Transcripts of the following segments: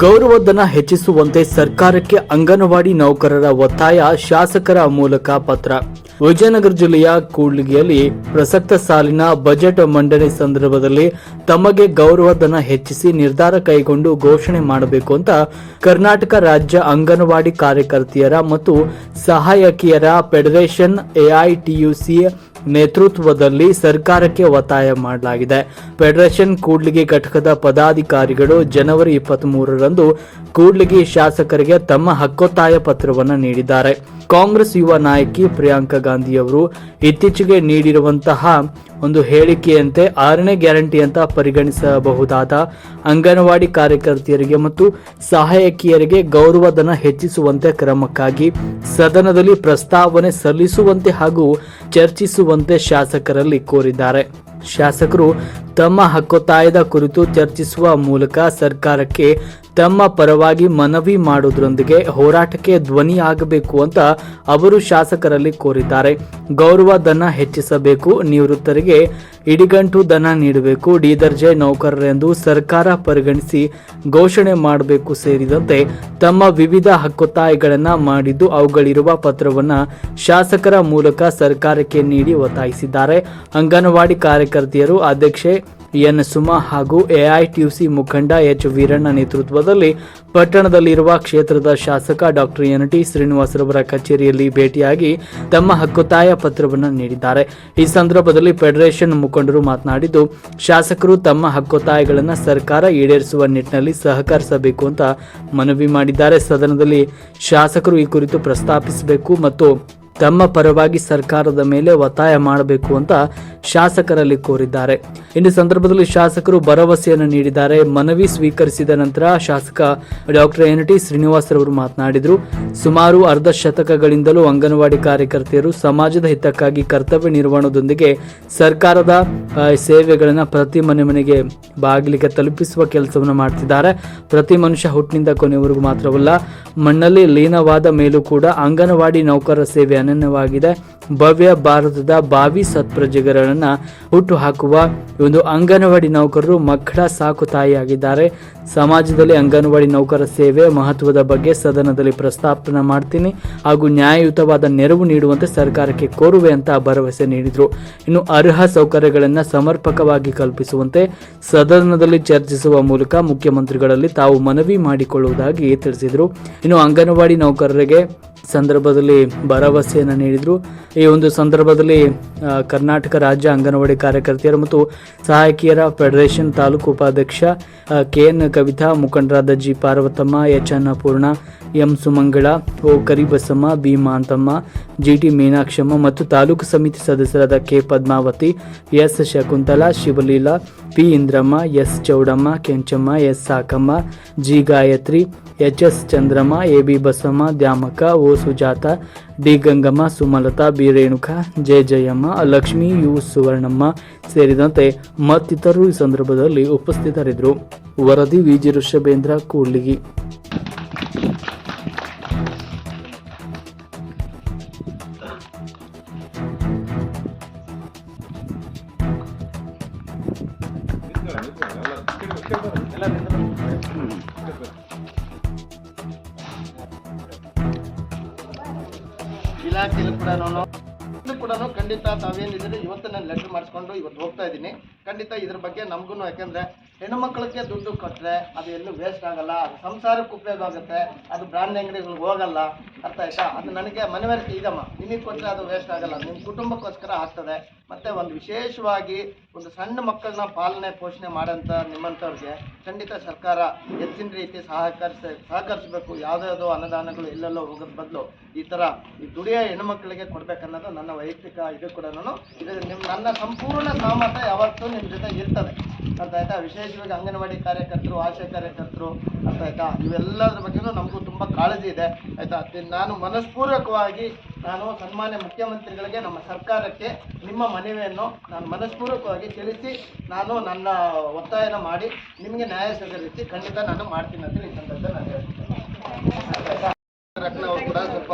ಗೌರವಧನ ಹೆಚ್ಚಿಸುವಂತೆ ಸರ್ಕಾರಕ್ಕೆ ಅಂಗನವಾಡಿ ನೌಕರರ ಒತ್ತಾಯ ಶಾಸಕರ ಮೂಲಕ ಪತ್ರ. ವಿಜಯನಗರ ಜಿಲ್ಲೆಯ ಕೂಡ್ಲಿಗೆಯಲ್ಲಿ ಪ್ರಸಕ್ತ ಸಾಲಿನ ಬಜೆಟ್ ಮಂಡನೆ ಸಂದರ್ಭದಲ್ಲಿ ತಮಗೆ ಗೌರವಧನ ಹೆಚ್ಚಿಸಿ ನಿರ್ಧಾರ ಕೈಗೊಂಡು ಘೋಷಣೆ ಮಾಡಬೇಕು ಅಂತ ಕರ್ನಾಟಕ ರಾಜ್ಯ ಅಂಗನವಾಡಿ ಕಾರ್ಯಕರ್ತೆಯರ ಮತ್ತು ಸಹಾಯಕಿಯರ ಫೆಡರೇಷನ್ ಎಐಟಿಯುಸಿ ನೇತೃತ್ವದಲ್ಲಿ ಸರ್ಕಾರಕ್ಕೆ ಒತ್ತಾಯ ಮಾಡಲಾಗಿದೆ. ಫೆಡರೇಷನ್ ಕೂಡ್ಲಿಗಿ ಘಟಕದ ಪದಾಧಿಕಾರಿಗಳು ಜನವರಿ ಇಪ್ಪತ್ತ್ ಮೂರರಂದು ಕೂಡ್ಲಿಗಿ ಶಾಸಕರಿಗೆ ತಮ್ಮ ಹಕ್ಕೊತ್ತಾಯ ಪತ್ರವನ್ನು ನೀಡಿದ್ದಾರೆ. ಕಾಂಗ್ರೆಸ್ ಯುವ ನಾಯಕಿ ಪ್ರಿಯಾಂಕಾ ಗಾಂಧಿಯವರು ಇತ್ತೀಚೆಗೆ ನೀಡಿರುವಂತಹ ಒಂದು ಹೇಳಿಕೆಯಂತೆ ಆರನೇ ಗ್ಯಾರಂಟಿ ಅಂತ ಪರಿಗಣಿಸಬಹುದಾದ ಅಂಗನವಾಡಿ ಕಾರ್ಯಕರ್ತೆಯರಿಗೆ ಮತ್ತು ಸಹಾಯಕಿಯರಿಗೆ ಗೌರವಧನ ಹೆಚ್ಚಿಸುವಂತೆ ಕ್ರಮಕ್ಕಾಗಿ ಸದನದಲ್ಲಿ ಪ್ರಸ್ತಾವನೆ ಸಲ್ಲಿಸುವಂತೆ ಹಾಗೂ ಚರ್ಚಿಸುವಂತೆ ಶಾಸಕರಲ್ಲಿ ಕೋರಿದ್ದಾರೆ. ಶಾಸಕರು ತಮ್ಮ ಹಕ್ಕೊತ್ತಾಯದ ಕುರಿತು ಚರ್ಚಿಸುವ ಮೂಲಕ ಸರ್ಕಾರಕ್ಕೆ ತಮ್ಮ ಪರವಾಗಿ ಮನವಿ ಮಾಡುವುದರೊಂದಿಗೆ ಹೋರಾಟಕ್ಕೆ ಧ್ವನಿ ಆಗಬೇಕು ಅಂತ ಅವರು ಶಾಸಕರಲ್ಲಿ ಕೋರಿದ್ದಾರೆ. ಗೌರವ ಧನ ಹೆಚ್ಚಿಸಬೇಕು, ನಿವೃತ್ತರಿಗೆ ಇಡಿಗಂಟು ಧನ ನೀಡಬೇಕು, ಡಿ ದರ್ಜೆ ನೌಕರರೆಂದು ಸರ್ಕಾರ ಪರಿಗಣಿಸಿ ಘೋಷಣೆ ಮಾಡಬೇಕು ಸೇರಿದಂತೆ ತಮ್ಮ ವಿವಿಧ ಹಕ್ಕೊತ್ತಾಯಗಳನ್ನು ಮಾಡಿದ್ದು ಅವುಗಳಿರುವ ಪತ್ರವನ್ನು ಶಾಸಕರ ಮೂಲಕ ಸರ್ಕಾರಕ್ಕೆ ನೀಡಿ ಒತ್ತಾಯಿಸಿದ್ದಾರೆ. ಅಂಗನವಾಡಿ ಕಾರ್ಯಕರ್ತೆಯರು ಅಧ್ಯಕ್ಷೆ ಎನ್ ಸುಮಾ ಹಾಗೂ ಎಐಟಿಯುಸಿ ಮುಖಂಡ ಎಚ್ ವೀರಣ್ಣ ನೇತೃತ್ವದಲ್ಲಿ ಪಟ್ಟಣದಲ್ಲಿರುವ ಕ್ಷೇತ್ರದ ಶಾಸಕ ಡಾಕ್ಟರ್ ಎನ್ ಟಿ ಶ್ರೀನಿವಾಸರವರ ಕಚೇರಿಯಲ್ಲಿ ಭೇಟಿಯಾಗಿ ತಮ್ಮ ಹಕ್ಕೊತ್ತಾಯ ಪತ್ರವನ್ನು ನೀಡಿದ್ದಾರೆ. ಈ ಸಂದರ್ಭದಲ್ಲಿ ಫೆಡರೇಷನ್ ಮುಖಂಡರು ಮಾತನಾಡಿದ್ದು, ಶಾಸಕರು ತಮ್ಮ ಹಕ್ಕೊತ್ತಾಯಗಳನ್ನು ಸರ್ಕಾರ ಈಡೇರಿಸುವ ನಿಟ್ಟಿನಲ್ಲಿ ಸಹಕರಿಸಬೇಕು ಅಂತ ಮನವಿ ಮಾಡಿದ್ದಾರೆ. ಸದನದಲ್ಲಿ ಶಾಸಕರು ಈ ಕುರಿತು ಪ್ರಸ್ತಾಪಿಸಬೇಕು ಮತ್ತು ತಮ್ಮ ಪರವಾಗಿ ಸರ್ಕಾರದ ಮೇಲೆ ಒತ್ತಾಯ ಮಾಡಬೇಕು ಅಂತ ಶಾಸಕರಲ್ಲಿ ಕೋರಿದ್ದಾರೆ. ಇನ್ನು ಸಂದರ್ಭದಲ್ಲಿ ಶಾಸಕರು ಭರವಸೆಯನ್ನು ನೀಡಿದ್ದಾರೆ. ಮನವಿ ಸ್ವೀಕರಿಸಿದ ನಂತರ ಶಾಸಕ ಡಾಕ್ಟರ್ ಎನ್. ಟಿ. ಶ್ರೀನಿವಾಸರವರು ಮಾತನಾಡಿದರು. ಸುಮಾರು ಅರ್ಧ ಶತಕಗಳಿಂದಲೂ ಅಂಗನವಾಡಿ ಕಾರ್ಯಕರ್ತೆಯರು ಸಮಾಜದ ಹಿತಕ್ಕಾಗಿ ಕರ್ತವ್ಯ ನಿರ್ವಹಣದೊಂದಿಗೆ ಸರ್ಕಾರದ ಸೇವೆಗಳನ್ನು ಪ್ರತಿ ಮನೆ ಮನೆಗೆ ಬಾಗಿಲಿಗೆ ತಲುಪಿಸುವ ಕೆಲಸವನ್ನು ಮಾಡ್ತಿದ್ದಾರೆ. ಪ್ರತಿ ಮನುಷ್ಯ ಹುಟ್ಟಿನಿಂದ ಕೊನೆಯವರೆಗೂ ಮಾತ್ರವಲ್ಲ, ಮಣ್ಣಲ್ಲಿ ಲೀನವಾದ ಮೇಲೂ ಕೂಡ ಅಂಗನವಾಡಿ ನೌಕರರ ಸೇವೆ ಅನನ್ಯವಾಗಿದೆ. ಭವ್ಯ ಭಾರತದ ಭಾವಿ ಸತ್ಪ್ರಜೆಗಳನ್ನ ಹುಟ್ಟು ಹಾಕುವ ಒಂದು ಅಂಗನವಾಡಿ ನೌಕರರು ಮಕ್ಕಳ ಸಾಕು ತಾಯಿಯಾಗಿದ್ದಾರೆ ಸಮಾಜದಲ್ಲಿ ಅಂಗನವಾಡಿ ನೌಕರ ಸೇವೆ ಮಹತ್ವದ ಬಗ್ಗೆ ಸದನದಲ್ಲಿ ಪ್ರಸ್ತಾಪನೆ ಮಾಡ್ತೀನಿ. ಹಾಗೂ ನ್ಯಾಯಯುತವಾದ ನೆರವು ನೀಡುವಂತೆ ಸರ್ಕಾರಕ್ಕೆ ಕೋರುವೆ ಅಂತ ಭರವಸೆ ನೀಡಿದರು. ಇನ್ನು ಅರ್ಹ ಸೌಕರ್ಯಗಳನ್ನು ಸಮರ್ಪಕವಾಗಿ ಕಲ್ಪಿಸುವಂತೆ ಸದನದಲ್ಲಿ ಚರ್ಚಿಸುವ ಮೂಲಕ ಮುಖ್ಯಮಂತ್ರಿಗಳಲ್ಲಿ ತಾವು ಮನವಿ ಮಾಡಿಕೊಳ್ಳುವುದಾಗಿ ತಿಳಿಸಿದರು. ಇನ್ನು ಅಂಗನವಾಡಿ ನೌಕರರಿಗೆ ಸಂದರ್ಭದಲ್ಲಿ ಭರವಸೆಯನ್ನು ನೀಡಿದರು. ಈ ಒಂದು ಸಂದರ್ಭದಲ್ಲಿ ಕರ್ನಾಟಕ ರಾಜ್ಯ ಅಂಗನವಾಡಿ ಕಾರ್ಯಕರ್ತೆಯರು ಮತ್ತು ಸಹಾಯಕಿಯರ ಫೆಡರೇಷನ್ ತಾಲೂಕು ಉಪಾಧ್ಯಕ್ಷ ಕೆ ಎನ್ ಕವಿತಾ, ಮುಖಂಡರಾದ G. Parvathamma, H. Annapoorna M. Sumangala, O. Karibasamma, B. Manthamma G T Meenakshamma ಮತ್ತು ತಾಲೂಕು ಸಮಿತಿ ಸದಸ್ಯರಾದ K. Padmavathi, S. Shakuntala, Shivaleela, P. Indramma, S. Chowdamma, Kenchamma, S. Sakamma, G. Gayathri, H. S. Chandramma, A. B. Basamma Dyamakka O. Sujatha, D Gangamma, Sumalatha, B Renuka, J Jayamma, Lakshmi, U Suvarnamma ಸೇರಿದಂತೆ ಮತ್ತಿತರರು ಈ ಸಂದರ್ಭದಲ್ಲಿ ಉಪಸ್ಥಿತರಿದ್ದರು. ವರದಿ ವಿಜಿ ಋಷಭೇಂದ್ರ, ಕೂಡ್ಲಿಗಿ. ಇಲಾಖೆಯಲ್ಲಿ ಕೂಡ ಕೂಡ ಖಂಡಿತ ತಾವೇನಿದ್ರೆ ಇವತ್ತು ನಾನು ಲೆಟರ್ ಮಾಡಿಸ್ಕೊಂಡು ಇವತ್ತು ಹೋಗ್ತಾ ಇದ್ದೀನಿ. ಖಂಡಿತ ಇದ್ರ ಬಗ್ಗೆ ನಮಗೂ ಯಾಕಂದ್ರೆ ಹೆಣ್ಣು ಮಕ್ಕಳಿಗೆ ದುಡ್ಡು ಕೊಟ್ಟರೆ ಅದು ಎಲ್ಲೂ ವೇಸ್ಟ್ ಆಗಲ್ಲ, ಅದು ಸಂಸಾರಕ್ಕೆ ಉಪಯೋಗ ಆಗುತ್ತೆ, ಅದು ಬ್ರಾಂಡ್ ಅಂಗಡಿಗಳಿಗೆ ಹೋಗಲ್ಲ. ಅರ್ಥ ಆಯ್ತಾ? ಅದು ನನಗೆ ಮನವರಿಕೆ ಇದಮ್ಮ ನಿನಗೆ ಕೊಟ್ಟರೆ ಅದು ವೇಸ್ಟ್ ಆಗಲ್ಲ ನಿಮ್ಮ ಕುಟುಂಬಕ್ಕೋಸ್ಕರ ಆಗ್ತದೆ. ಮತ್ತೆ ಒಂದು ವಿಶೇಷವಾಗಿ ಒಂದು ಸಣ್ಣ ಮಕ್ಕಳನ್ನ ಪಾಲನೆ, ಪೋಷಣೆ ಮಾಡೋಂಥ ನಿಮ್ಮಂಥವ್ರಿಗೆ ಖಂಡಿತ ಸರ್ಕಾರ ಹೆಚ್ಚಿನ ರೀತಿ ಸಹಕರಿಸ, ಸಹಕರಿಸಬೇಕು. ಯಾವುದ್ಯಾವುದೋ ಅನುದಾನಗಳು ಎಲ್ಲೆಲ್ಲೋ ಹೋಗೋದ್ ಬದಲು ಈ ಥರ ಈ ದುಡಿಯೋ ಹೆಣ್ಮಕ್ಳಿಗೆ ಕೊಡಬೇಕನ್ನೋದು ನನ್ನ ವೈಯಕ್ತಿಕ ಇದು ಕೂಡ ಇದು ನಿಮ್ಮ ನನ್ನ ಸಂಪೂರ್ಣ ಸಾಮರ್ಥ್ಯ ಯಾವತ್ತೂ ನಿಮ್ಮ ಜೊತೆ ಇರ್ತದೆ. ಅರ್ಥ ಆಯ್ತಾ? ಅಂಗನವಾಡಿ ಕಾರ್ಯಕರ್ತರು, ಆಶಾ ಕಾರ್ಯಕರ್ತರು ಅಂತ ಆಯ್ತಾ ಇವೆಲ್ಲದ್ರ ಬಗ್ಗೆನೂ ನಮಗೂ ತುಂಬ ಕಾಳಜಿ ಇದೆ, ಆಯಿತಾ? ನಾನು ಮನಸ್ಪೂರ್ವಕವಾಗಿ ನಾನು ಸನ್ಮಾನ್ಯ ಮುಖ್ಯಮಂತ್ರಿಗಳಿಗೆ ನಮ್ಮ ಸರ್ಕಾರಕ್ಕೆ ನಿಮ್ಮ ಮನವಿಯನ್ನು ನಾನು ಮನಸ್ಪೂರ್ವಕವಾಗಿ ತಿಳಿಸಿ ನಾನು ನನ್ನ ಒತ್ತಾಯನ ಮಾಡಿ ನಿಮಗೆ ನ್ಯಾಯ ಸಿಗೋ ರೀತಿ ಖಂಡಿತ ನಾನು ಮಾಡ್ತೀನಿ ಅಂತ ಈ ಸಂದರ್ಭದಲ್ಲಿ ನಾನು ಹೇಳ್ತೀನಿ. ಕೂಡ ಸ್ವಲ್ಪ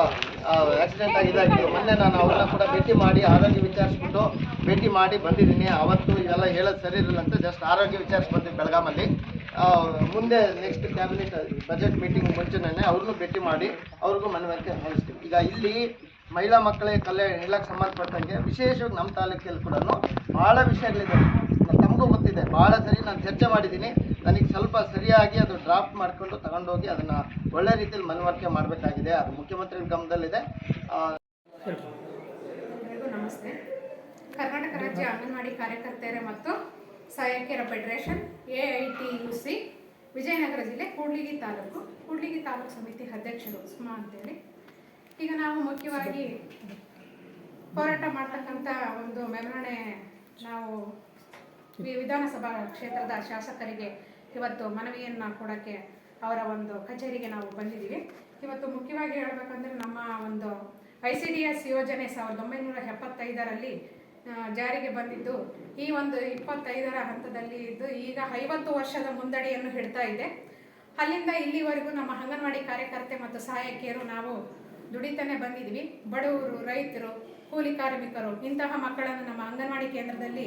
ಆಕ್ಸಿಡೆಂಟ್ ಆಗಿದ್ದಾಗಿತ್ತು ಮೊನ್ನೆ ನಾನು ಅವ್ರನ್ನ ಕೂಡ ಭೇಟಿ ಮಾಡಿ ಆರೋಗ್ಯ ವಿಚಾರಿಸ್ಬಿಟ್ಟು ಭೇಟಿ ಮಾಡಿ ಬಂದಿದ್ದೀನಿ. ಅವತ್ತು ಇವೆಲ್ಲ ಹೇಳೋದು ಸರಿ ಇರಲಿಲ್ಲ ಅಂತ ಜಸ್ಟ್ ಆರೋಗ್ಯ ವಿಚಾರಿಸಿ ಬಂದಿದ್ದು ಬೆಳಗಾಮಲ್ಲಿ ಮುಂದೆ ನೆಕ್ಸ್ಟ್ ಕ್ಯಾಬಿನೆಟ್ ಬಜೆಟ್ ಮೀಟಿಂಗ್ ಮುಂಚೆನೇ ಅವ್ರನ್ನೂ ಭೇಟಿ ಮಾಡಿ ಅವ್ರಿಗೂ ಮನವರಿಕೆ ಮಾಡಿಸ್ತೀವಿ ಈಗ ಇಲ್ಲಿ ಮಹಿಳಾ ಮಕ್ಕಳೇ ಕಲೆ ಇಲಾಖೆ ಸಂಬಂಧಪಟ್ಟಂಗೆ ವಿಶೇಷವಾಗಿ ನಮ್ಮ ತಾಲೂಕಲ್ಲಿ ಕೂಡ ಭಾಳ ವಿಷಯಗಳಿದೆ ತಮಗೂ ಗೊತ್ತಿದೆ. ಭಾಳ ಸರಿ ನಾನು ಚರ್ಚೆ ಮಾಡಿದ್ದೀನಿ. ನನಗೆ ಸ್ವಲ್ಪ ಸರಿಯಾಗಿ ಅದು ಡ್ರಾಫ್ಟ್ ಮಾಡಿಕೊಂಡು ತಗೊಂಡೋಗಿ ಅದನ್ನು ಒಳ್ಳೆ ರೀತಿಯಲ್ಲಿ ಮನವರಿಕೆ ಮಾಡಬೇಕಾಗಿದೆ. ಅದು ಮುಖ್ಯಮಂತ್ರಿ ಗಮನದಲ್ಲಿದೆ. ನಮಸ್ತೆ. ಕರ್ನಾಟಕ ರಾಜ್ಯ ಅಂಗನವಾಡಿ ಕಾರ್ಯಕರ್ತೆಯರ ಮತ್ತು ಸಹಾಯಕಿಯರ federation, A I T U C, Vijayanagara ಜಿಲ್ಲೆ ಕೂಡ್ಲಿಗಿ ತಾಲೂಕು. ಕೂಡ್ಲಿಗಿ ತಾಲೂಕು ಸಮಿತಿ ಅಧ್ಯಕ್ಷರು ಸುಮಾ ಅಂತೇಳಿ. ಈಗ ನಾವು ಮುಖ್ಯವಾಗಿ ಹೋರಾಟ ಮಾಡ್ತಕ್ಕಂಥ ಒಂದು ಮೆರವಣೆ ನಾವು ವಿಧಾನಸಭಾ ಕ್ಷೇತ್ರದ ಶಾಸಕರಿಗೆ ಇವತ್ತು ಮನವಿಯನ್ನು ಕೊಡೋಕ್ಕೆ ಅವರ ಒಂದು ಕಚೇರಿಗೆ ನಾವು ಬಂದಿದ್ದೀವಿ. ಇವತ್ತು ಮುಖ್ಯವಾಗಿ ಹೇಳಬೇಕಂದ್ರೆ ನಮ್ಮ ಒಂದು ಐ ಸಿ ಡಿ ಎಸ್ ಯೋಜನೆ ಸಾವಿರದ ಒಂಬೈನೂರ ಎಪ್ಪತ್ತೈದರಲ್ಲಿ ಜಾರಿಗೆ ಬಂದಿದ್ದು. ಈ ಒಂದು ಇಪ್ಪತ್ತೈದರ ಹಂತದಲ್ಲಿ ಇದ್ದು ಈಗ ಐವತ್ತು ವರ್ಷದ ಮುಂದಡಿಯನ್ನು ಹಿಡ್ತಾ ಇದೆ. ಅಲ್ಲಿಂದ ಇಲ್ಲಿವರೆಗೂ ನಮ್ಮ ಅಂಗನವಾಡಿ ಕಾರ್ಯಕರ್ತೆ ಮತ್ತು ಸಹಾಯಕಿಯರು ನಾವು ದುಡಿತಾನೆ ಬಂದಿದ್ವಿ ಬಡವರು, ರೈತರು, ಕೂಲಿ ಕಾರ್ಮಿಕರು, ಇಂತಹ ಮಕ್ಕಳನ್ನು ನಮ್ಮ ಅಂಗನವಾಡಿ ಕೇಂದ್ರದಲ್ಲಿ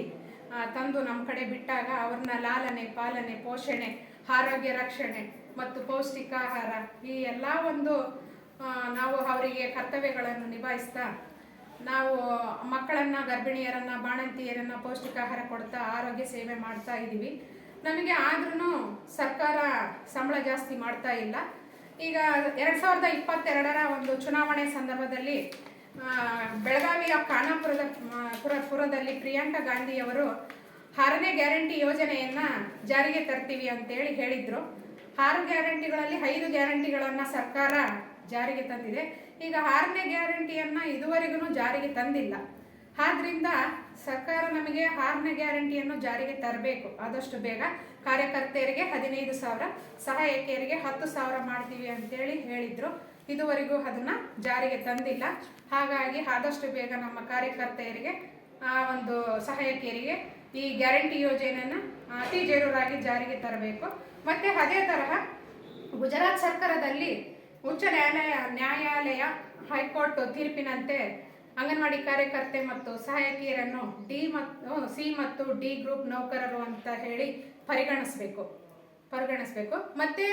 ತಂದು ನಮ್ಮ ಕಡೆ ಬಿಟ್ಟಾಗ ಅವ್ರನ್ನ ಲಾಲನೆ, ಪಾಲನೆ, ಪೋಷಣೆ, ಆರೋಗ್ಯ ರಕ್ಷಣೆ ಮತ್ತು ಪೌಷ್ಟಿಕ ಆಹಾರ ಈ ಎಲ್ಲ ಒಂದು ನಾವು ಅವರಿಗೆ ಕರ್ತವ್ಯಗಳನ್ನು ನಿಭಾಯಿಸ್ತಾ ನಾವು ಮಕ್ಕಳನ್ನ, ಗರ್ಭಿಣಿಯರನ್ನ, ಬಾಣಂತಿಯರನ್ನ ಪೌಷ್ಟಿಕಾಹಾರ ಕೊಡ್ತಾ ಆರೋಗ್ಯ ಸೇವೆ ಮಾಡ್ತಾ ಇದ್ದೀವಿ ನಮಗೆ ಆದ್ರೂ ಸರ್ಕಾರ ಸಂಬಳ ಜಾಸ್ತಿ ಮಾಡ್ತಾ ಇಲ್ಲ. ಈಗ ಎರಡು ಸಾವಿರದ ಇಪ್ಪತ್ತೆರಡರ ಒಂದು ಚುನಾವಣೆ ಸಂದರ್ಭದಲ್ಲಿ ಬೆಳಗಾವಿಯ ಖಾನಾಪುರದ ಪುರ, ಪುರದಲ್ಲಿ ಪ್ರಿಯಾಂಕಾ ಗಾಂಧಿಯವರು ಆರನೇ ಗ್ಯಾರಂಟಿ ಯೋಜನೆಯನ್ನ ಜಾರಿಗೆ ತರ್ತೀವಿ ಅಂತೇಳಿ ಹೇಳಿದ್ರು. ಆರು ಗ್ಯಾರಂಟಿಗಳಲ್ಲಿ ಐದು ಗ್ಯಾರಂಟಿಗಳನ್ನು ಸರ್ಕಾರ ಜಾರಿಗೆ ತಂದಿದೆ. ಈಗ ಆರನೇ ಗ್ಯಾರಂಟಿಯನ್ನ ಇದುವರೆಗೂ ಜಾರಿಗೆ ತಂದಿಲ್ಲ. ಆದ್ರಿಂದ ಸರ್ಕಾರ ನಮಗೆ ಆರನೇ ಗ್ಯಾರಂಟಿಯನ್ನು ಜಾರಿಗೆ ತರಬೇಕು. ಆದಷ್ಟು ಬೇಗ ಕಾರ್ಯಕರ್ತೆಯರಿಗೆ ಹದಿನೈದು ಸಾವಿರ, ಸಹಾಯಕಿಯರಿಗೆ ಹತ್ತು ಸಾವಿರ ಮಾಡ್ತೀವಿ ಅಂತೇಳಿ ಹೇಳಿದ್ರು. ಇದುವರೆಗೂ ಅದನ್ನ ಜಾರಿಗೆ ತಂದಿಲ್ಲ. ಹಾಗಾಗಿ ಆದಷ್ಟು ಬೇಗ ನಮ್ಮ ಕಾರ್ಯಕರ್ತೆಯರಿಗೆ, ಆ ಒಂದು ಸಹಾಯಕಿಯರಿಗೆ ಈ ಗ್ಯಾರಂಟಿ ಯೋಜನೆಯನ್ನು ಅತಿ ಜರೂರಾಗಿ ಜಾರಿಗೆ ತರಬೇಕು. ಮತ್ತೆ ಅದೇ ತರಹ ಗುಜರಾತ್ ಸರ್ಕಾರದಲ್ಲಿ ಉಚ್ಚ ನ್ಯಾಯಾಲಯ ನ್ಯಾಯಾಲಯ, ಹೈಕೋರ್ಟ್ ತೀರ್ಪಿನಂತೆ ಅಂಗನವಾಡಿ ಕಾರ್ಯಕರ್ತೆ ಮತ್ತು ಸಹಾಯಕಿಯರನ್ನು ಡಿ ಮತ್ತು ಸಿ ಮತ್ತು ಡಿ ಗ್ರೂಪ್ ನೌಕರರು ಅಂತ ಹೇಳಿ ಪರಿಗಣಿಸಬೇಕು. ಪರಿಗಣಿಸಬೇಕು. ಮತ್ತೆ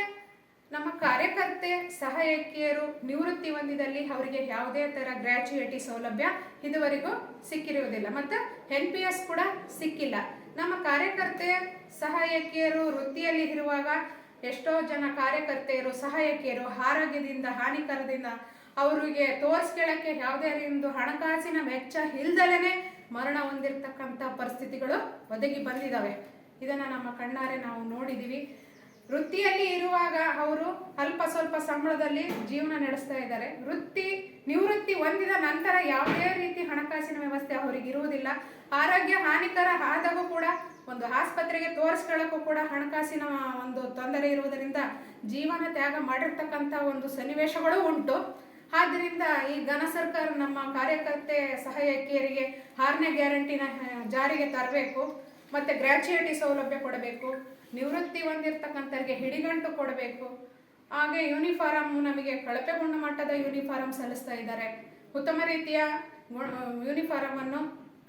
ನಮ್ಮ ಕಾರ್ಯಕರ್ತೆ, ಸಹಾಯಕಿಯರು ನಿವೃತ್ತಿ ಹೊಂದಿದಲ್ಲಿ ಅವರಿಗೆ ಯಾವುದೇ ಥರ ಗ್ರ್ಯಾಚುಯಿಟಿ ಸೌಲಭ್ಯ ಇದುವರೆಗೂ ಸಿಕ್ಕಿರುವುದಿಲ್ಲ. ಮತ್ತು ಎನ್ ಪಿ ಎಸ್ ಕೂಡ ಸಿಕ್ಕಿಲ್ಲ. ನಮ್ಮ ಕಾರ್ಯಕರ್ತೆ, ಸಹಾಯಕಿಯರು ವೃತ್ತಿಯಲ್ಲಿ ಇರುವಾಗ ಎಷ್ಟೋ ಜನ ಕಾರ್ಯಕರ್ತೆಯರು, ಸಹಾಯಕಿಯರು ಆರೋಗ್ಯದಿಂದ, ಹಾನಿಕರದಿಂದ ಅವರಿಗೆ ತೋರಿಸ್ಕೊಳ್ಳೋಕ್ಕೆ ಯಾವುದೇ ಒಂದು ಹಣಕಾಸಿನ ವೆಚ್ಚ ಇಲ್ದಲೇ ಮರಣ ಹೊಂದಿರತಕ್ಕಂಥ ಪರಿಸ್ಥಿತಿಗಳು ಒದಗಿ ಬಂದಿದ್ದಾವೆ ಇದನ್ನು ನಮ್ಮ ಕಣ್ಣಾರೆ ನಾವು ನೋಡಿದ್ದೀವಿ ವೃತ್ತಿಯಲ್ಲಿ ಇರುವಾಗ ಅವರು ಅಲ್ಪ ಸ್ವಲ್ಪ ಸಂಬಳದಲ್ಲಿ ಜೀವನ ನಡೆಸ್ತಾ ಇದ್ದಾರೆ. ವೃತ್ತಿ, ನಿವೃತ್ತಿ ಹೊಂದಿದ ನಂತರ ಯಾವುದೇ ರೀತಿ ಹಣಕಾಸಿನ ವ್ಯವಸ್ಥೆ ಅವರಿಗೆ ಇರುವುದಿಲ್ಲ. ಆರೋಗ್ಯ ಹಾನಿಕರ ಆದಾಗೂ ಕೂಡ ಒಂದು ಆಸ್ಪತ್ರೆಗೆ ತೋರಿಸ್ಕೊಳ್ಳೋಕ್ಕೂ ಕೂಡ ಹಣಕಾಸಿನ ಒಂದು ತೊಂದರೆ ಇರುವುದರಿಂದ ಜೀವನ ತ್ಯಾಗ ಮಾಡಿರ್ತಕ್ಕಂಥ ಒಂದು ಸನ್ನಿವೇಶಗಳು ಉಂಟು. ಆದ್ದರಿಂದ ಈ ಘನ ಸರ್ಕಾರ ನಮ್ಮ ಕಾರ್ಯಕರ್ತೆ ಸಹಾಯಕಿಯರಿಗೆ ಆರನೇ ಗ್ಯಾರಂಟಿನ ಜಾರಿಗೆ ತರಬೇಕು ಮತ್ತು ಗ್ರ್ಯಾಚುಯಿಟಿ ಸೌಲಭ್ಯ ಕೊಡಬೇಕು ನಿವೃತ್ತಿ ಹೊಂದಿರತಕ್ಕಂಥವ್ರಿಗೆ ಹಿಡಿಗಂಟು ಕೊಡಬೇಕು. ಹಾಗೆ ಯೂನಿಫಾರಮ್ ನಮಗೆ ಕಳಪೆ ಗುಣಮಟ್ಟದ ಯೂನಿಫಾರಮ್ ಸಲ್ಲಿಸ್ತಾ ಇದ್ದಾರೆ. ಉತ್ತಮ ರೀತಿಯ ಯೂನಿಫಾರಮನ್ನು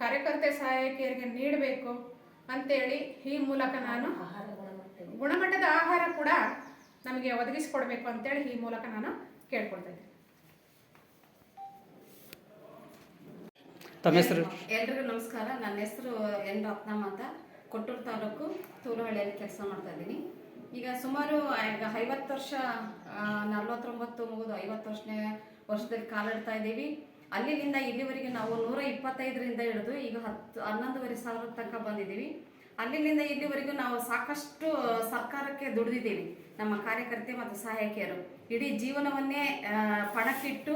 ಕಾರ್ಯಕರ್ತೆ ಸಹಾಯಕಿಯರಿಗೆ ನೀಡಬೇಕು ಅಂತೇಳಿ ಈ ಮೂಲಕ ನಾನು ಗುಣಮಟ್ಟದ ಆಹಾರ ಕೂಡ ನಮಗೆ ಒದಗಿಸಿಕೊಡ್ಬೇಕು ಅಂತೇಳಿ ಈ ಮೂಲಕ ನಾನು ಕೇಳ್ಕೊಳ್ತಾ ಇದ್ದೀನಿ. ತಮ್ಮ ಹೆಸರು? ಎಲ್ರಿಗೂ ನಮಸ್ಕಾರ. ನನ್ನ ಹೆಸರು ಎನ್ ರತ್ನಮ್ಮ ಅಂತ. ಕೊಟ್ಟೂರು ತಾಲೂಕು ತೂಲಹಳ್ಳಿಯಲ್ಲಿ ಕೆಲಸ ಮಾಡ್ತಾ ಇದ್ದೀನಿ. ಈಗ ಸುಮಾರು ಈಗ ಐವತ್ತು ವರ್ಷ ನಲ್ವತ್ತೊಂಬತ್ತು, ಮುಗಿದು ಐವತ್ತು ವರ್ಷನೇ ವರ್ಷದಲ್ಲಿ ಕಾಲಿಡ್ತಾ ಇದ್ದೀವಿ. ಅಲ್ಲಿಂದ ಇಲ್ಲಿವರೆಗೆ ನಾವು ನೂರ ಇಪ್ಪತ್ತೈದರಿಂದ ಹಿಡಿದು ಈಗ ಹತ್ತು, ಹನ್ನೊಂದುವರೆ ಸಾವಿರ ತನಕ ಬಂದಿದ್ದೀವಿ. ಅಲ್ಲಿಂದ ಇಲ್ಲಿವರೆಗೂ ನಾವು ಸಾಕಷ್ಟು ಸರ್ಕಾರಕ್ಕೆ ದುಡಿದಿದ್ದೀವಿ. ನಮ್ಮ ಕಾರ್ಯಕರ್ತೆ ಮತ್ತು ಸಹಾಯಕಿಯರು. ಇಡೀ ಜೀವನವನ್ನೇ ಪಣಕ್ಕಿಟ್ಟು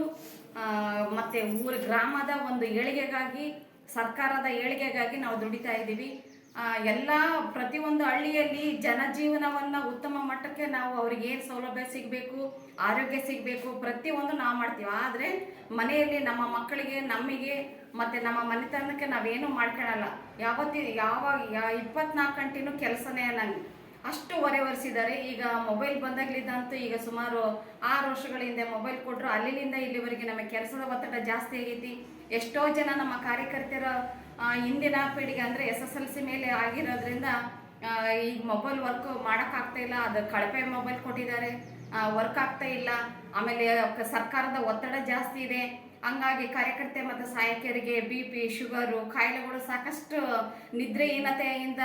ಮತ್ತೆ ಊರ, ಗ್ರಾಮದ ಒಂದು ಏಳಿಗೆಗಾಗಿ, ಸರ್ಕಾರದ ಏಳಿಗೆಗಾಗಿ ನಾವು ದುಡಿತಾ ಇದ್ದೀವಿ. ಎಲ್ಲ ಪ್ರತಿಯೊಂದು ಹಳ್ಳಿಯಲ್ಲಿ ಜನಜೀವನವನ್ನು ಉತ್ತಮ ಮಟ್ಟಕ್ಕೆ ನಾವು ಅವ್ರಿಗೆ ಏನು ಸೌಲಭ್ಯ ಸಿಗಬೇಕು, ಆರೋಗ್ಯ ಸಿಗಬೇಕು, ಪ್ರತಿಯೊಂದು ನಾವು ಮಾಡ್ತೀವಿ. ಆದರೆ ಮನೆಯಲ್ಲಿ ನಮ್ಮ ಮಕ್ಕಳಿಗೆ ನಮಗೆ ಮತ್ತು ನಮ್ಮ ಮನೆತನಕ್ಕೆ ನಾವೇನು ಮಾಡ್ಕೊಳ್ಳಲ್ಲ ಯಾವತ್ತಿ, ಯಾವಾಗ ಇಪ್ಪತ್ನಾಲ್ಕು ಗಂಟೆನೂ ಕೆಲಸನೇ ನಂಗೆ ಅಷ್ಟು ಹೊರೆ ಹೊರಿಸಿದ್ದಾರೆ ಈಗ ಮೊಬೈಲ್ ಬಂದಾಗಲಿದ್ದಂತೂ ಈಗ ಸುಮಾರು ಆರು ವರ್ಷಗಳ ಹಿಂದೆ ಮೊಬೈಲ್ ಕೊಟ್ಟರು ಅಲ್ಲಿಂದ ಇಲ್ಲಿವರೆಗೆ ನಮಗೆ ಕೆಲಸದ ಒತ್ತಡ ಜಾಸ್ತಿ ಆಗೈತಿ. ಎಷ್ಟೋ ಜನ ನಮ್ಮ ಕಾರ್ಯಕರ್ತರ ಹಿಂದಿನ ಪೀಳಿಗೆ ಅಂದರೆ ಎಸ್ ಎಸ್ ಎಲ್ ಸಿ ಮೇಲೆ ಆಗಿರೋದ್ರಿಂದ ಈಗ ಮೊಬೈಲ್ ವರ್ಕ್ ಮಾಡೋಕ್ಕಾಗ್ತಾ ಇಲ್ಲ. ಅದು ಕಳಪೆ ಮೊಬೈಲ್ ಕೊಟ್ಟಿದ್ದಾರೆ. ವರ್ಕ್ ಆಗ್ತಾ ಇಲ್ಲ. ಆಮೇಲೆ ಸರ್ಕಾರದ ಒತ್ತಡ ಜಾಸ್ತಿ ಇದೆ. ಹಂಗಾಗಿ ಕಾರ್ಯಕರ್ತೆ ಮತ್ತು ಸಹಾಯಕಿಯರಿಗೆ ಬಿ ಪಿ ಶುಗರು ಕಾಯಿಲೆಗಳು ಸಾಕಷ್ಟು ನಿದ್ರೆಹೀನತೆಯಿಂದ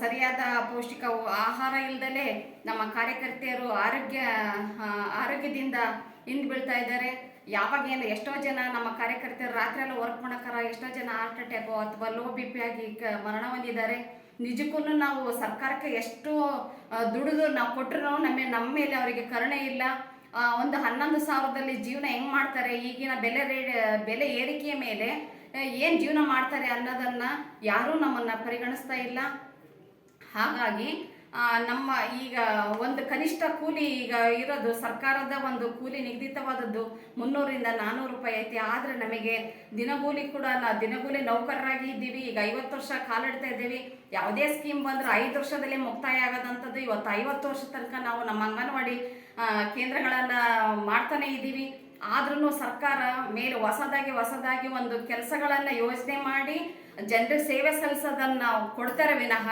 ಸರಿಯಾದ ಪೌಷ್ಟಿಕ ಆಹಾರ ಇಲ್ಲದಲೇ ನಮ್ಮ ಕಾರ್ಯಕರ್ತೆಯರು ಆರೋಗ್ಯ ಆರೋಗ್ಯದಿಂದ ಹಿಂದೆ ಬೀಳ್ತಾ ಇದ್ದಾರೆ. ಯಾವಾಗ ಏನು ಎಷ್ಟೋ ಜನ ನಮ್ಮ ಕಾರ್ಯಕರ್ತರು ರಾತ್ರಿ ಎಲ್ಲ ವರ್ಕ್ ಮಾಡೋಕ್ಕಾರ ಎಷ್ಟೋ ಜನ ಹಾರ್ಟ್ ಅಟ್ಯಾಕು ಅಥವಾ ಲೋ ಬಿ ಪಿ ಆಗಿ ಮರಣ ಹೊಂದಿದ್ದಾರೆ. ನಿಜಕ್ಕೂ ನಾವು ಸರ್ಕಾರಕ್ಕೆ ಎಷ್ಟು ಆ, ದುಡಿದು ನಾವು ಕೊಟ್ಟರು ನಮ್ಮ ನಮ್ಮ ಮೇಲೆ ಅವರಿಗೆ ಕರುಣೆ ಇಲ್ಲ. ಒಂದು ಹನ್ನೊಂದು ಸಾವಿರದಲ್ಲಿ ಜೀವನ ಹೆಂಗೆ ಮಾಡ್ತಾರೆ? ಈಗಿನ ಬೆಲೆ ರೇ ಬೆಲೆ ಏರಿಕೆಯ ಮೇಲೆ ಏನು ಜೀವನ ಮಾಡ್ತಾರೆ ಅನ್ನೋದನ್ನ ಯಾರೂ ನಮ್ಮನ್ನ ಪರಿಗಣಿಸ್ತಾ ಇಲ್ಲ. ಹಾಗಾಗಿ ನಮ್ಮ ಈಗ ಒಂದು ಕನಿಷ್ಠ ಕೂಲಿ ಈಗ ಇರೋದು ಸರ್ಕಾರದ ಒಂದು ಕೂಲಿ ನಿಗದಿತವಾದದ್ದು ಮುನ್ನೂರಿಂದ ನಾನ್ನೂರು ರೂಪಾಯಿ ಐತಿ. ಆದರೆ ನಮಗೆ ದಿನಗೂಲಿ ಕೂಡ ನಾ- ದಿನಗೂಲಿ ನೌಕರರಾಗಿ ಇದ್ದೀವಿ. ಈಗ ಐವತ್ತು ವರ್ಷ ಕಾಲಿಡ್ತಾ ಇದ್ದೀವಿ. ಯಾವುದೇ ಸ್ಕೀಮ್ ಬಂದ್ರೆ ಐದು ವರ್ಷದಲ್ಲಿ ಮುಕ್ತಾಯ ಆಗದಂಥದ್ದು. ಇವತ್ತು ಐವತ್ತು ವರ್ಷ ತನಕ ನಾವು ನಮ್ಮ ಅಂಗನವಾಡಿ ಕೇಂದ್ರಗಳನ್ನ ಮಾಡ್ತಾನೆ ಇದ್ದೀವಿ. ಆದ್ರೂ ಸರ್ಕಾರ ಮೇಲೆ ಹೊಸದಾಗಿ ಹೊಸದಾಗಿ ಒಂದು ಕೆಲಸಗಳನ್ನ ಯೋಚನೆ ಮಾಡಿ ಜನರಿಗೆ ಸೇವೆ ಸಲ್ಲಿಸೋದನ್ನ ಕೊಡ್ತಾರೆ ವಿನಃ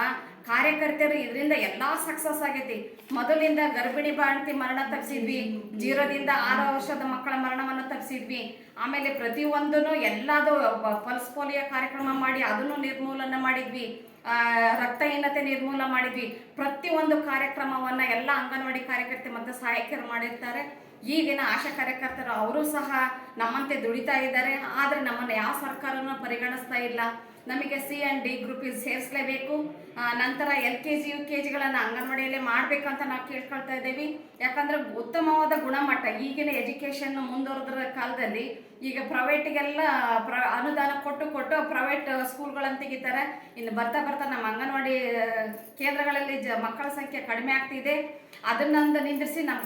ಕಾರ್ಯಕರ್ತರು ಇದರಿಂದ ಎಲ್ಲಾ ಸಕ್ಸಸ್ ಆಗೈತಿ. ಮೊದಲಿಂದ ಗರ್ಭಿಣಿ ಬಾಣತಿ ಮರಣ ತಪ್ಪಿಸಿದ್ವಿ ಜೀರೋದಿಂದ ಆರು ವರ್ಷದ ಮಕ್ಕಳ ಮರಣವನ್ನು ತಪ್ಪಿಸಿದ್ವಿ ಆಮೇಲೆ ಪ್ರತಿಯೊಂದನ್ನು ಎಲ್ಲದೂ ಪಲ್ಸ್ ಪೋಲಿಯೋ ಕಾರ್ಯಕ್ರಮ ಮಾಡಿ ಅದನ್ನು ನಿರ್ಮೂಲನೆ ಮಾಡಿದ್ವಿ. ರಕ್ತಹೀನತೆ ನಿರ್ಮೂಲ ಮಾಡಿದ್ವಿ. ಪ್ರತಿಯೊಂದು ಕಾರ್ಯಕ್ರಮವನ್ನ ಎಲ್ಲ ಅಂಗನವಾಡಿ ಕಾರ್ಯಕರ್ತೆ ಮತ್ತು ಸಹಾಯಕರು ಮಾಡಿರ್ತಾರೆ. ಈಗಿನ ಆಶಾ ಕಾರ್ಯಕರ್ತರು, ಅವರು ಸಹ ನಮ್ಮಂತೆ ದುಡಿತಾ ಇದ್ದಾರೆ. ಆದರೆ ನಮ್ಮನ್ನು ಯಾವ ಸರ್ಕಾರನೂ ಪರಿಗಣಿಸ್ತಾ ಇಲ್ಲ. ನಮಗೆ ಸಿ ಆ್ಯಂಡ್ ಡಿ ಗ್ರೂಪಿಗೆ ಸೇರಿಸಲೇಬೇಕು. ನಂತರ L K G, U K ಜಿಗಳನ್ನು ಅಂಗನವಾಡಿಯಲ್ಲೇ ಮಾಡಬೇಕಂತ ನಾವು ಕೇಳ್ಕೊಳ್ತಾ ಇದ್ದೀವಿ. ಯಾಕಂದರೆ ಉತ್ತಮವಾದ ಗುಣಮಟ್ಟ, ಈಗಿನ ಎಜುಕೇಷನ್ ಮುಂದುವರೆದ್ರ ಕಾಲದಲ್ಲಿ ಈಗ ಪ್ರೈವೇಟಿಗೆಲ್ಲ ಪ್ರ, ಅನುದಾನ ಕೊಟ್ಟು ಕೊಟ್ಟು ಪ್ರೈವೇಟ್ ಸ್ಕೂಲ್ಗಳನ್ನು ತೆಗಿತಾರೆ. ಇನ್ನು ಬರ್ತಾ ಬರ್ತಾ ನಮ್ಮ ಅಂಗನವಾಡಿ, ಕೇಂದ್ರಗಳಲ್ಲಿ ಜ, ಮಕ್ಕಳ ಸಂಖ್ಯೆ ಕಡಿಮೆ ಆಗ್ತಿದೆ. ಅದನ್ನೊಂದು ನಿಂದಿರಿಸಿ ನಮ್ಮ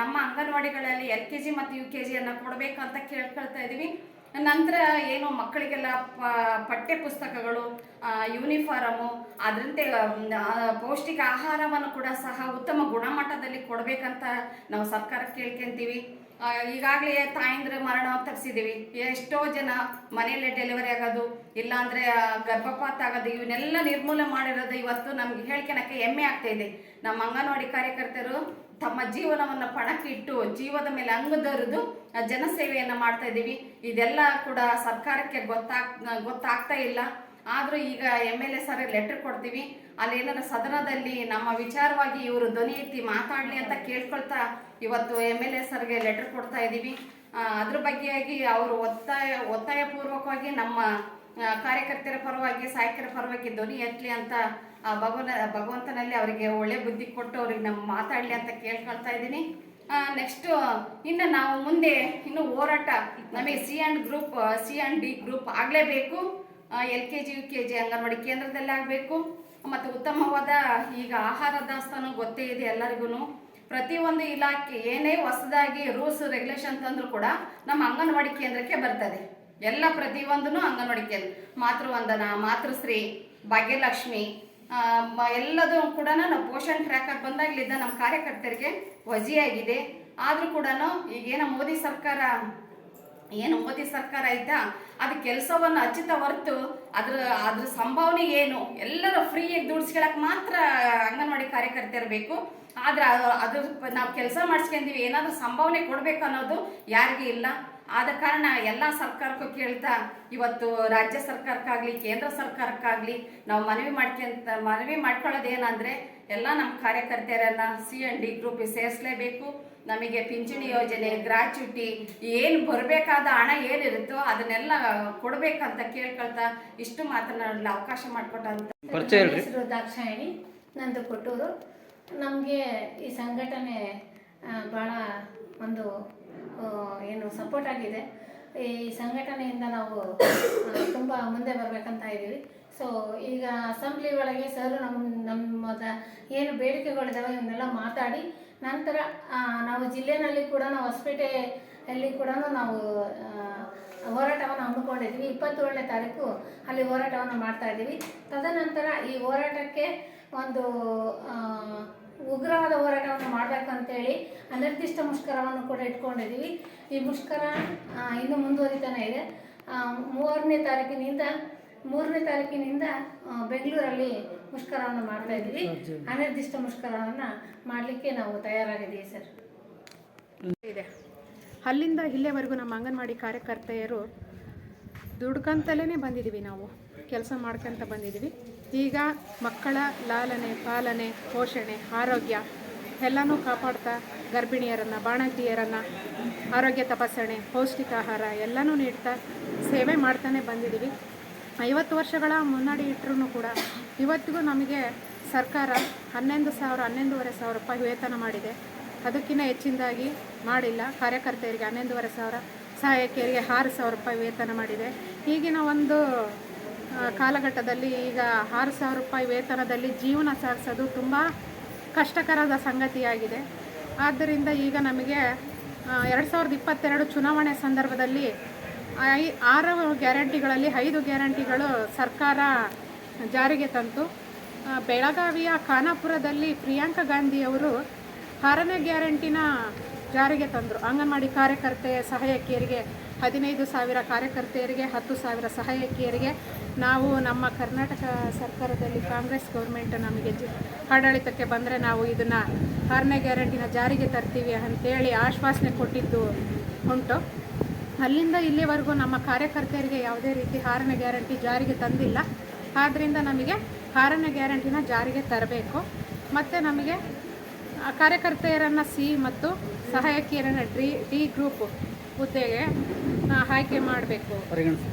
ನಮ್ಮ ಅಂಗನವಾಡಿಗಳಲ್ಲಿ ಎಲ್ ಕೆ ಜಿ ಮತ್ತು ಯು ಕೆ ಜಿಯನ್ನು ಕೊಡಬೇಕಂತ ಕೇಳ್ಕೊಳ್ತಾ ಇದ್ದೀವಿ. ನಂತರ ಏನು ಮಕ್ಕಳಿಗೆಲ್ಲ ಪಠ್ಯ ಪುಸ್ತಕಗಳು ಯೂನಿಫಾರಮು ಅದರಂತೆ ಪೌಷ್ಟಿಕ ಆಹಾರವನ್ನು ಕೂಡ ಸಹ ಉತ್ತಮ ಗುಣಮಟ್ಟದಲ್ಲಿ ಕೊಡಬೇಕಂತ ನಾವು ಸರ್ಕಾರ ಕೇಳ್ಕೊಂತೀವಿ. ಈಗಾಗಲೇ ತಾಯಂದ್ರ ಮರಣ ತಪ್ಪಿಸಿದ್ದೀವಿ. ಎಷ್ಟೋ ಜನ ಮನೆಯಲ್ಲೇ ಡೆಲಿವರಿ ಆಗೋದು, ಇಲ್ಲಾಂದರೆ ಗರ್ಭಪಾತ ಆಗೋದು, ಇವನ್ನೆಲ್ಲ ನಿರ್ಮೂಲನೆ ಮಾಡಿರೋದು ಇವತ್ತು ನಮ್ಗೆ ಹೇಳ್ಕೊಳಕ್ಕೆ ಹೆಮ್ಮೆ ಆಗ್ತಾ ಇದೆ. ನಮ್ಮ ಅಂಗನವಾಡಿ ಕಾರ್ಯಕರ್ತರು ತಮ್ಮ ಜೀವನವನ್ನು ಪಣಕ್ಕಿಟ್ಟು ಜೀವದ ಮೇಲೆ ಅಂಗದೊರೆದು ಜನಸೇವೆಯನ್ನು ಮಾಡ್ತಾ ಇದ್ದೀವಿ. ಇದೆಲ್ಲ ಕೂಡ ಸರ್ಕಾರಕ್ಕೆ ಗೊತ್ತಾಗ್ ಗೊತ್ತಾಗ್ತಾ ಇಲ್ಲ. ಆದರೂ ಈಗ M L A sir letter ಕೊಡ್ತೀವಿ. ಅಲ್ಲಿ ಏನಾರ ಸದನದಲ್ಲಿ ನಮ್ಮ ವಿಚಾರವಾಗಿ ಇವರು ಧ್ವನಿ ಎತ್ತಿ ಮಾತಾಡಲಿ ಅಂತ ಕೇಳ್ಕೊಳ್ತಾ ಇವತ್ತು ಎಂ ಎಲ್ ಎ ಸರ್ಗೆ ಲೆಟರ್ ಕೊಡ್ತಾ ಇದ್ದೀವಿ. ಅದ್ರ ಬಗ್ಗೆಯಾಗಿ ಅವರು ಒತ್ತಾಯ, ಒತ್ತಾಯಪೂರ್ವಕವಾಗಿ ನಮ್ಮ ಕಾರ್ಯಕರ್ತರ ಪರವಾಗಿ, ಸಹಾಯಕರ ಪರವಾಗಿ ಧ್ವನಿ ಎತ್ತಲಿ ಅಂತ ಭಗವನ, ಭಗವಂತನಲ್ಲಿ ಅವರಿಗೆ ಒಳ್ಳೆ ಬುದ್ಧಿ ಕೊಟ್ಟು ಅವ್ರಿಗೆ ನಮ್ಮ ಮಾತಾಡಲಿ ಅಂತ ಕೇಳ್ಕೊಳ್ತಾ ಇದ್ದೀನಿ. ನೆಕ್ಸ್ಟ್ ಇನ್ನು ನಾವು ಮುಂದೆ ಇನ್ನು ಹೋರಾಟ, ನಮಗೆ C and group C and D group ಆಗಲೇಬೇಕು. L K G U K G anganwadi ಕೇಂದ್ರದಲ್ಲಿ ಆಗಬೇಕು. ಮತ್ತು ಉತ್ತಮವಾದ ಈಗ ಆಹಾರ ದಾಸ್ತಾನು ಗೊತ್ತೇ ಇದೆ ಎಲ್ಲರಿಗೂ ಪ್ರತಿಯೊಂದು ಇಲಾಖೆ ಏನೇ ಹೊಸದಾಗಿ ರೂಲ್ಸ್ ರೆಗ್ಯುಲೇಷನ್ ತಂದರೂ ಕೂಡ ನಮ್ಮ ಅಂಗನವಾಡಿ ಕೇಂದ್ರಕ್ಕೆ ಬರ್ತದೆ. ಎಲ್ಲ ಪ್ರತಿಯೊಂದೂ ಅಂಗನವಾಡಿ ಕೇಂದ್ರ ಮಾತೃವಂದನ ಮಾತೃಶ್ರೀ ಭಾಗ್ಯಲಕ್ಷ್ಮಿ ಎಲ್ಲದೂ ಕೂಡ ನಾವು ಪೋಷಣ್ ಟ್ರ್ಯಾಕರ್ ಬಂದಾಗಲಿದ್ದ ನಮ್ಮ ಕಾರ್ಯಕರ್ತರಿಗೆ ವಜಿಯಾಗಿದೆ. ಆದರೂ ಕೂಡ ಈಗೇನು ಮೋದಿ ಸರ್ಕಾರ, ಏನು ಮೋದಿ ಸರ್ಕಾರ ಐತಾ ಅದು ಕೆಲಸವನ್ನು ಹಚ್ಚಿತ ಹೊರತು, ಅದ್ರ ಅದ್ರ ಸಂಭಾವನೆ ಏನು, ಎಲ್ಲರೂ ಫ್ರೀಯಾಗಿ ದುಡಿಸ್ಕೊಳಕ್ ಮಾತ್ರ ಅಂಗನವಾಡಿ ಕಾರ್ಯಕರ್ತರಬೇಕು ಆದ್ರೆ ಅದು ನಾವು ಕೆಲಸ ಮಾಡಿಸ್ಕೊಂತೀವಿ ಏನಾದರೂ ಸಂಭಾವನೆ ಕೊಡಬೇಕು ಅನ್ನೋದು ಯಾರಿಗೂ ಇಲ್ಲ. ಆದ ಕಾರಣ ಎಲ್ಲ ಸರ್ಕಾರಕ್ಕೂ ಕೇಳ್ತಾ ಇವತ್ತು ರಾಜ್ಯ ಸರ್ಕಾರಕ್ಕಾಗಲಿ ಕೇಂದ್ರ ಸರ್ಕಾರಕ್ಕಾಗಲಿ ನಾವು ಮನವಿ ಮಾಡ್ಕೊಂತ ಮನವಿ ಮಾಡ್ಕೊಳ್ಳೋದು ಏನಂದರೆ ಎಲ್ಲ ನಮ್ಮ ಕಾರ್ಯಕರ್ತೆಯರನ್ನ ಸಿ ಎನ್ ಡಿ ಗ್ರೂಪಿಗೆ ಸೇರಿಸಲೇಬೇಕು. ನಮಗೆ ಪಿಂಚಣಿ ಯೋಜನೆ ಗ್ರಾಚ್ಯುಟಿ ಏನು ಬರಬೇಕಾದ ಹಣ ಏನಿರುತ್ತೋ ಅದನ್ನೆಲ್ಲ ಕೊಡಬೇಕಂತ ಕೇಳ್ಕೊಳ್ತಾ ಇಷ್ಟು ಮಾತನಾಡಲು ಅವಕಾಶ ಮಾಡಿಕೊಟ್ಟಂತ ಹೆಸರು ದಾಕ್ಷಾಯಣಿ ನಂದು ಕೊಟ್ಟೂರು. ನಮಗೆ ಈ ಸಂಘಟನೆ ಭಾಳ ಒಂದು ಏನು ಸಪೋರ್ಟ್ ಆಗಿದೆ. ಈ ಸಂಘಟನೆಯಿಂದ ನಾವು ತುಂಬ ಮುಂದೆ ಬರಬೇಕಂತ ಇದ್ದೀವಿ. ಸೊ ಈಗ ಅಸೆಂಬ್ಲಿ ಒಳಗೆ ಸರ್ ನಮ್ಮ ನಮ್ಮದ ಏನು ಬೇಡಿಕೆಗಳಿದಾವೆ ಇವನ್ನೆಲ್ಲ ಮಾತಾಡಿ, ನಂತರ ನಾವು ಜಿಲ್ಲೆನಲ್ಲಿ ಕೂಡ ನಾವು ಹೊಸಪೇಟೆಯಲ್ಲಿ ಕೂಡ ನಾವು ಹೋರಾಟವನ್ನು ಹಮ್ಮಿಕೊಂಡಿದ್ದೀವಿ. ಇಪ್ಪತ್ತೇಳನೇ ತಾರೀಕು ಅಲ್ಲಿ ಹೋರಾಟವನ್ನು ಮಾಡ್ತಾ ಇದ್ದೀವಿ. ತದನಂತರ ಈ ಹೋರಾಟಕ್ಕೆ ಒಂದು ಉಗ್ರವಾದ ಹೋರಾಟವನ್ನು ಮಾಡಬೇಕಂತೇಳಿ ಅನಿರ್ದಿಷ್ಟ ಮುಷ್ಕರವನ್ನು ಕೂಡ ಇಟ್ಕೊಂಡಿದ್ದೀವಿ. ಈ ಮುಷ್ಕರ ಇನ್ನೂ ಮುಂದುವರಿತಾನೆ ಇದೆ. ಮೂರನೇ ತಾರೀಕಿನಿಂದ ಮೂರನೇ ತಾರೀಕಿನಿಂದ ಬೆಂಗಳೂರಲ್ಲಿ ಮುಷ್ಕರವನ್ನು ಮಾಡ್ತಾ ಇದ್ದೀವಿ. ಅನಿರ್ದಿಷ್ಟ ಮುಷ್ಕರವನ್ನು ಮಾಡಲಿಕ್ಕೆ ನಾವು ತಯಾರಾಗಿದ್ದೀವಿ ಸರ್. ಇದೆ. ಅಲ್ಲಿಂದ ಇಲ್ಲೇವರೆಗೂ ನಮ್ಮ ಅಂಗನವಾಡಿ ಕಾರ್ಯಕರ್ತೆಯರು ದುಡ್ಕಂತಲೇ ಬಂದಿದ್ದೀವಿ ನಾವು. ಕೆಲಸ ಮಾಡ್ಕೊಂತ ಬಂದಿದ್ದೀವಿ. ಈಗ ಮಕ್ಕಳ ಲಾಲನೆ, ಪಾಲನೆ, ಪೋಷಣೆ, ಆರೋಗ್ಯ ಎಲ್ಲನೂ ಕಾಪಾಡ್ತಾ ಗರ್ಭಿಣಿಯರನ್ನು, ಬಾಣಂತಿಯರನ್ನು ಆರೋಗ್ಯ ತಪಾಸಣೆ, ಪೌಷ್ಟಿಕ ಆಹಾರ ಎಲ್ಲನೂ ನೀಡ್ತಾ ಸೇವೆ ಮಾಡ್ತಾನೆ ಬಂದಿದ್ದೀವಿ. ಐವತ್ತು ವರ್ಷಗಳ ಮುನ್ನಡಿ ಇಟ್ಟರೂ ಕೂಡ ಇವತ್ತಿಗೂ ನಮಗೆ ಸರ್ಕಾರ ಹನ್ನೊಂದು ಸಾವಿರ, ಹನ್ನೊಂದುವರೆ ಸಾವಿರ ರೂಪಾಯಿ ವೇತನ ಮಾಡಿದೆ. ಅದಕ್ಕಿಂತ ಹೆಚ್ಚಿನದಾಗಿ ಮಾಡಿಲ್ಲ. ಕಾರ್ಯಕರ್ತೆಯರಿಗೆ ಹನ್ನೊಂದುವರೆ ಸಾವಿರ, ಸಹಾಯಕಿಯರಿಗೆ ಆರು ಸಾವಿರ ರೂಪಾಯಿ ವೇತನ ಮಾಡಿದೆ. ಈಗಿನ ಒಂದು ಕಾಲಘಟ್ಟದಲ್ಲಿ ಈಗ ಆರು ಸಾವಿರ ರೂಪಾಯಿ ವೇತನದಲ್ಲಿ ಜೀವನ ಸಾಗಿಸೋದು ತುಂಬ ಕಷ್ಟಕರದ ಸಂಗತಿಯಾಗಿದೆ. ಆದ್ದರಿಂದ ಈಗ ನಮಗೆ ಎರಡು ಸಾವಿರದ ಇಪ್ಪತ್ತೆರಡು ಚುನಾವಣೆ ಸಂದರ್ಭದಲ್ಲಿ ಐ, ಆರು ಗ್ಯಾರಂಟಿಗಳಲ್ಲಿ ಐದು ಗ್ಯಾರಂಟಿಗಳು ಸರ್ಕಾರ ಜಾರಿಗೆ ತಂತು. ಬೆಳಗಾವಿಯ ಖಾನಾಪುರದಲ್ಲಿ ಪ್ರಿಯಾಂಕಾ ಗಾಂಧಿಯವರು ಆರನೇ ಗ್ಯಾರಂಟಿನ ಜಾರಿಗೆ ತಂದರು. ಅಂಗನವಾಡಿ ಕಾರ್ಯಕರ್ತೆ ಸಹಾಯಕಿಯರಿಗೆ ಹದಿನೈದು ಸಾವಿರ ಕಾರ್ಯಕರ್ತೆಯರಿಗೆ, ಹತ್ತು ಸಾವಿರ ಸಹಾಯಕಿಯರಿಗೆ ನಾವು ನಮ್ಮ ಕರ್ನಾಟಕ ಸರ್ಕಾರದಲ್ಲಿ ಕಾಂಗ್ರೆಸ್ ಗೌರ್ಮೆಂಟ್ ನಮಗೆ ಆಡಳಿತಕ್ಕೆ ಬಂದರೆ ನಾವು ಇದನ್ನು ಆರನೇ ಗ್ಯಾರಂಟಿನ ಜಾರಿಗೆ ತರ್ತೀವಿ ಅಂತೇಳಿ ಆಶ್ವಾಸನೆ ಕೊಟ್ಟಿದ್ದು ಉಂಟು. ಅಲ್ಲಿಂದ ಇಲ್ಲಿವರೆಗೂ ನಮ್ಮ ಕಾರ್ಯಕರ್ತೆಯರಿಗೆ ಯಾವುದೇ ರೀತಿ ಆರನೇ ಗ್ಯಾರಂಟಿ ಜಾರಿಗೆ ತಂದಿಲ್ಲ. ಆದ್ದರಿಂದ ನಮಗೆ ಆರನೇ ಗ್ಯಾರಂಟಿನ ಜಾರಿಗೆ ತರಬೇಕು. ಮತ್ತು ನಮಗೆ ಕಾರ್ಯಕರ್ತೆಯರನ್ನು ಸಿ ಮತ್ತು ಸಹಾಯಕಿಯರನ್ನು ಡಿ ಡಿ ಗ್ರೂಪ್ ಹುದ್ದೆಗೆ ಆಯ್ಕೆ ಮಾಡಬೇಕು.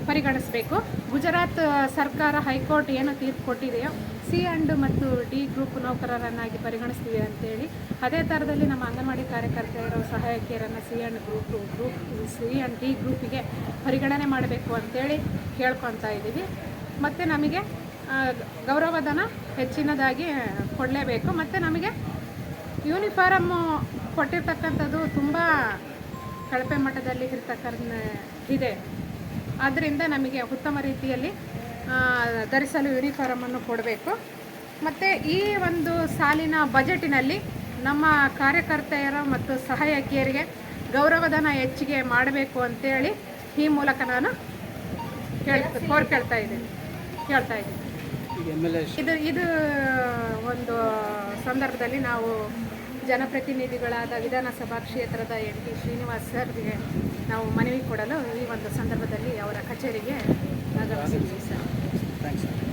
ಪರಿಗಣಿಸಬೇಕು. ಗುಜರಾತ್ ಸರ್ಕಾರ ಹೈಕೋರ್ಟ್ ಏನು ತೀರ್ಪು ಕೊಟ್ಟಿದೆಯೋ ಸಿ ಆ್ಯಂಡ್ ಮತ್ತು ಡಿ ಗ್ರೂಪ್ ನೌಕರರನ್ನಾಗಿ ಪರಿಗಣಿಸ್ತೀವಿ ಅಂತೇಳಿ ಅದೇ ಥರದಲ್ಲಿ ನಮ್ಮ ಅಂಗನವಾಡಿ ಕಾರ್ಯಕರ್ತೆಯರು ಸಹಾಯಕಿಯರನ್ನು C and group group C and D ಗ್ರೂಪಿಗೆ ಪರಿಗಣನೆ ಮಾಡಬೇಕು ಅಂತೇಳಿ ಕೇಳ್ಕೊತಾ ಇದ್ದೀವಿ. ಮತ್ತು ನಮಗೆ ಗೌರವಧನ ಹೆಚ್ಚಿನದಾಗಿ ಕೊಡಲೇಬೇಕು. ಮತ್ತು ನಮಗೆ ಯೂನಿಫಾರಮ್ಮು ಕೊಟ್ಟಿರ್ತಕ್ಕಂಥದ್ದು ತುಂಬ ಕಳಪೆ ಮಟ್ಟದಲ್ಲಿ ಇರ್ತಕ್ಕಂಥ ಇದೆ. ಆದ್ದರಿಂದ ನಮಗೆ ಉತ್ತಮ ರೀತಿಯಲ್ಲಿ ಧರಿಸಲು ಯೂನಿಫಾರಮನ್ನು ಕೊಡಬೇಕು. ಮತ್ತು ಈ ಒಂದು ಸಾಲಿನ ಬಜೆಟಿನಲ್ಲಿ ನಮ್ಮ ಕಾರ್ಯಕರ್ತೆಯರ ಮತ್ತು ಸಹಾಯಕಿಯರಿಗೆ ಗೌರವಧನ ಹೆಚ್ಚಿಗೆ ಮಾಡಬೇಕು ಅಂತೇಳಿ ಈ ಮೂಲಕ ನಾನು ಕೇಳ್ ಕೇಳ್ತಾ ಇದ್ದೀನಿ ಕೇಳ್ತಾ ಇದ್ದೀನಿ ಇದು ಇದು ಒಂದು ಸಂದರ್ಭದಲ್ಲಿ ನಾವು ಜನಪ್ರತಿನಿಧಿಗಳಾದ ವಿಧಾನಸಭಾ ಕ್ಷೇತ್ರದ ಎನ್ ಟಿ ಶ್ರೀನಿವಾಸ್ ಸರ್ಗೆ ನಾವು ಮನವಿ ಕೊಡಲು ಈ ಒಂದು ಸಂದರ್ಭದಲ್ಲಿ ಅವರ ಕಚೇರಿಗೆ ಆಗಮಿಸಿದ್ದೀವಿ ಸರ್.